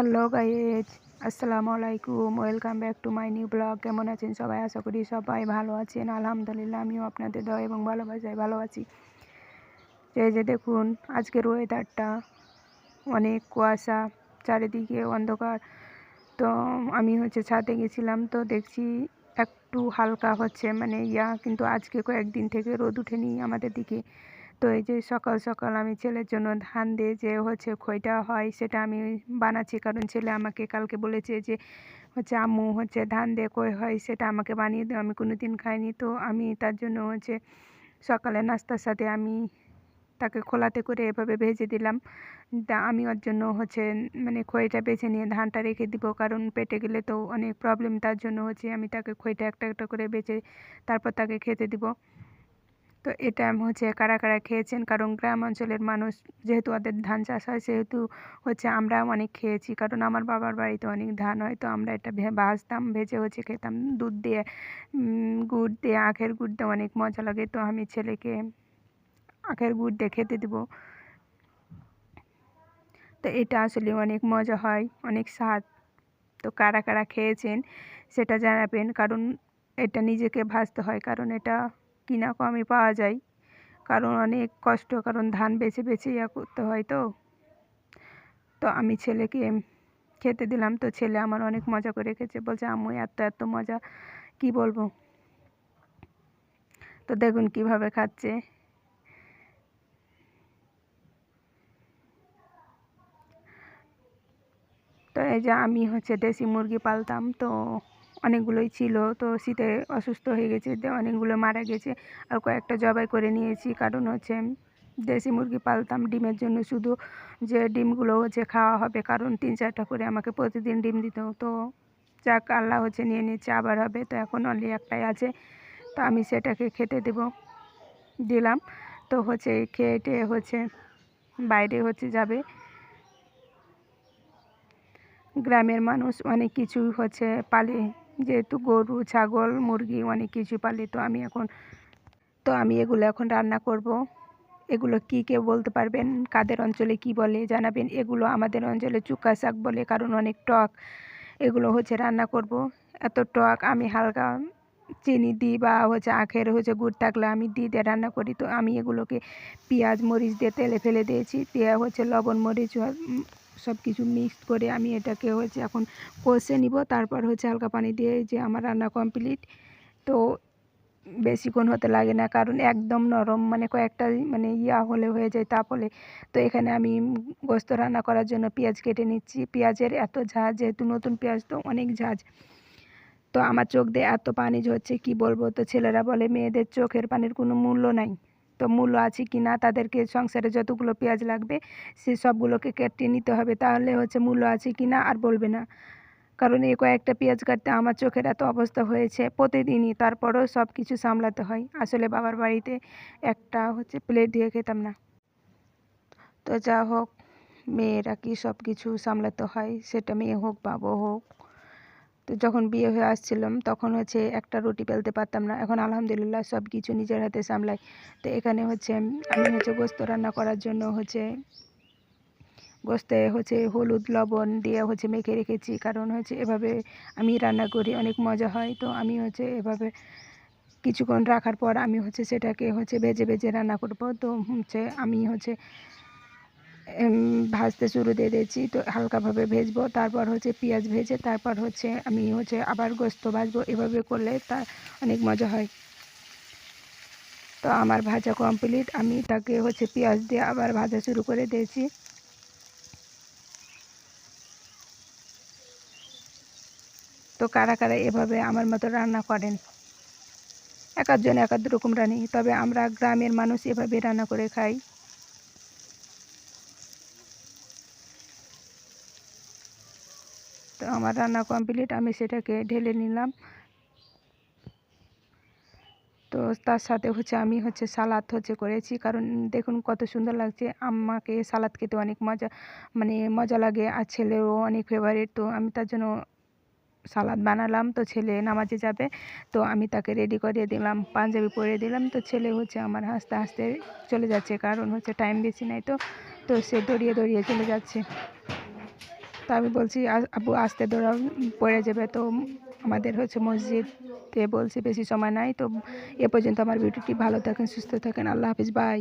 Hello guys আসসালামু আলাইকুম, welcome back to my new blog, কেমন আছেন সবাই? আশা করি সবাই ভালো আছেন, আলহামদুলিল্লাহ আমিও আপনাদের দয় এবং ভালোবাসায় ভালো আছি। এই যে দেখুন, আজকের ওয়েদারটা অনেক কুয়াশা, চারিদিকে অন্ধকার। তো আমি হচ্ছে ছাদে গেছিলাম, তো দেখছি একটু হালকা হচ্ছে মানে ইয়া, কিন্তু আজকে কয়েকদিন থেকে রোদ উঠেনি আমাদের দিকে। তো এই যে সকাল সকাল আমি ছেলের জন্য ধান দিয়ে যে হচ্ছে খইটা হয় সেটা আমি বানাচ্ছি। কারণ ছেলে আমাকে কালকে বলেছে যে হচ্ছে আম্মু হচ্ছে ধান দিয়ে কই হয় সেটা আমাকে বানিয়ে দিও, আমি কোনো দিন খাইনি। তো আমি তার জন্য হচ্ছে সকালে নাস্তার সাথে আমি তাকে খোলাতে করে এভাবে ভেজে দিলাম। আমি ওর জন্য হচ্ছে মানে খইটা বেছে নিয়ে ধানটা রেখে দিব। কারণ পেটে গেলে তো অনেক প্রবলেম তার জন্য হচ্ছে আমি তাকে খইটা একটা একটা করে বেছে তারপর তাকে খেতে দিব। তো এটা হচ্ছে কারা কারা খেয়েছেন। কারণ গ্রাম অঞ্চলের মানুষ যেহেতু ওদের ধান চাষ হয়, সেহেতু হচ্ছে আমরা অনেক খেয়েছি। কারণ আমার বাবার বাড়িতে অনেক ধান হয়, তো আমরা এটা ভাজতাম, ভেজে হচ্ছে খেতাম। দুধ দিয়ে গুড় দিয়ে, আখের গুড় দিয়ে অনেক মজা লাগে। তো আমি ছেলেকে আখের গুড় দিয়ে খেতে দেবো। তো এটা আসলে অনেক মজা হয়, অনেক স্বাদ। তো কারা কারা খেয়েছেন সেটা জানাবেন। কারণ এটা নিজেকে ভাজতে হয়, কারণ এটা কিনা কমে পাওয়া যায়। কারণ অনেক কষ্ট, কারণ ধান বেছে বেছে ইয়া করতে হয় তো। তো আমি ছেলেকে খেতে দিলাম, তো ছেলে আমার অনেক মজা করে খেয়েছে। বলছে, আম্মু, এত এত মজা, কি বলব? তো দেখুন কীভাবে খাচ্ছে। তো এই যে আমি হচ্ছে দেশি মুরগি পালতাম, তো অনেকগুলোই ছিল। তো শীতে অসুস্থ হয়ে গেছে অনেকগুলো মারা গেছে। আর কয়েকটা জবাই করে নিয়েছি। কারণ হচ্ছে দেশি মুরগি পালতাম ডিমের জন্য। শুধু যে ডিমগুলো হচ্ছে খাওয়া হবে, কারণ তিন চারটা করে আমাকে প্রতিদিন ডিম দিত তো যাক, আল্লাহ হচ্ছে নিয়ে নিচ্ছে, আবার হবে। তো এখন অনলি একটাই আছে। তো আমি সেটাকে খেতে দেব, দিলাম। তো হচ্ছে খেয়ে হচ্ছে বাইরে হচ্ছে যাবে। গ্রামের মানুষ অনেক কিছু হচ্ছে পালে যেহেতু গরু, ছাগল, মুরগি অনেক কিছু পালে, তো আমি এখন, তো আমি এগুলো এখন রান্না করব। এগুলো কী কেউ বলতে পারবেন? কাদের অঞ্চলে কি বলে জানাবেন? এগুলো আমাদের অঞ্চলে চুকা শাক বলে, কারণ অনেক টক। এগুলো হচ্ছে রান্না করব। এত টক, আমি হালকা চিনি দিই বা হচ্ছে আখের হচ্ছে গুড় থাকলে আমি দিই দিয়ে রান্না করি। তো আমি এগুলোকে পেঁয়াজ, মরিচ দিয়ে তেলে ফেলে দিয়েছি। পেঁয়াজ হচ্ছে লবণ, মরিচ সব কিছু মিক্সড করে আমি এটাকে হচ্ছে এখন কষে নিব। তারপর হচ্ছে হালকা পানি দিয়ে যে আমার রান্না কমপ্লিট তো বেশিক্ষণ হতে লাগে না, কারণ একদম নরম মানে কয়েকটা মানে ইয়া হলে হয়ে যায় তাপলে তো এখানে আমি গোস্ত রান্না করার জন্য পেঁয়াজ কেটে নিচ্ছি। পেঁয়াজের এত ঝাঁজ, যেহেতু নতুন পেঁয়াজ তো অনেক ঝাঁজ। তো আমার চোখ দিয়ে এত পানি ঝরছে, কি বলব? তো ছেলেরা বলে, মেয়েদের চোখের পানির কোনো মূল্য নাই। তো মূল্য আছে কি না, তাদেরকে সংসারে যতগুলো পেঁয়াজ লাগবে, সে সবগুলোকে কেটে নিতে হবে। তাহলে হচ্ছে মূল্য আছে কি না আর বলবে না। কারণ এই কয়েকটা পেঁয়াজ কাটতে আমার চোখের এত অবস্থা হয়েছে প্রতিদিনই, তারপরেও সব কিছু সামলাতে হয়। আসলে বাবার বাড়িতে একটা হচ্ছে প্লেট দিয়ে খেতাম না। তো যা হোক, মেয়েরা কি সব কিছু সামলাতে হয়, সেটা মেয়ে হোক, বাবু হোক তো যখন বিয়ে হয়ে আসছিলাম, তখন হচ্ছে একটা রুটি বেলতে পারতাম না। এখন আলহামদুলিল্লাহ সব কিছু নিজের হাতে সামলাই। তো এখানে হচ্ছে আমি হচ্ছে গোস্ত রান্না করার জন্য হচ্ছে গোস্তে হচ্ছে হলুদ, লবণ দিয়ে হচ্ছে মেখে রেখেছি। কারণ হচ্ছে এভাবে আমি রান্না করি, অনেক মজা হয়। তো আমি হচ্ছে এভাবে কিছুক্ষণ রাখার পর আমি হচ্ছে সেটাকে হচ্ছে ভেজে ভেজে রান্না করব। তো হচ্ছে আমি হচ্ছে ভাজতে শুরু দিয়ে দিয়েছি। তো হালকাভাবে ভেজবো, তারপর হচ্ছে পেঁয়াজ ভেজে, তারপর হচ্ছে আমি হচ্ছে আবার গোস্ত ভাজবো। এভাবে করলে তা অনেক মজা হয়। তো আমার ভাজা কমপ্লিট। আমি তাকে হচ্ছে পেঁয়াজ দিয়ে আবার ভাজা শুরু করে দিয়েছি। তো কারা কারা এভাবে আমার মতো রান্না করেন? এক একজন এক এক রকম রানি। তবে আমরা গ্রামের মানুষ এভাবে রান্না করে খাই। তো আমার রান্না কমপ্লিট আমি সেটাকে ঢেলে নিলাম। তো তার সাথে হচ্ছে আমি হচ্ছে সালাদ হচ্ছে করেছি, কারণ দেখুন কত সুন্দর লাগছে। আমাকে সালাদ খেতে অনেক মজা মানে মজা লাগে, আর ছেলেরও অনেক ফেভারিট তো আমি তার জন্য সালাদ বানালাম, তো ছেলে নামাজে যাবে, তো আমি তাকে রেডি করে দিলাম, পাঞ্জাবি পরে দিলাম, তো ছেলে হচ্ছে আমার হাসতে হাসতে চলে যাচ্ছে, কারণ হচ্ছে টাইম বেশি নাই তো তো সে দৌড়িয়ে দৌড়িয়ে চলে যাচ্ছে। তো আমি বলছি আবু আসতে দৌড়াও, পড়ে যাবে তো আমাদের হচ্ছে মসজিদে বলছি বেশি সময় নাই, তো এ পর্যন্ত আমার ভিডিওটি ভালো থাকেন, সুস্থ থাকেন, আল্লাহ হাফিজ, বাই।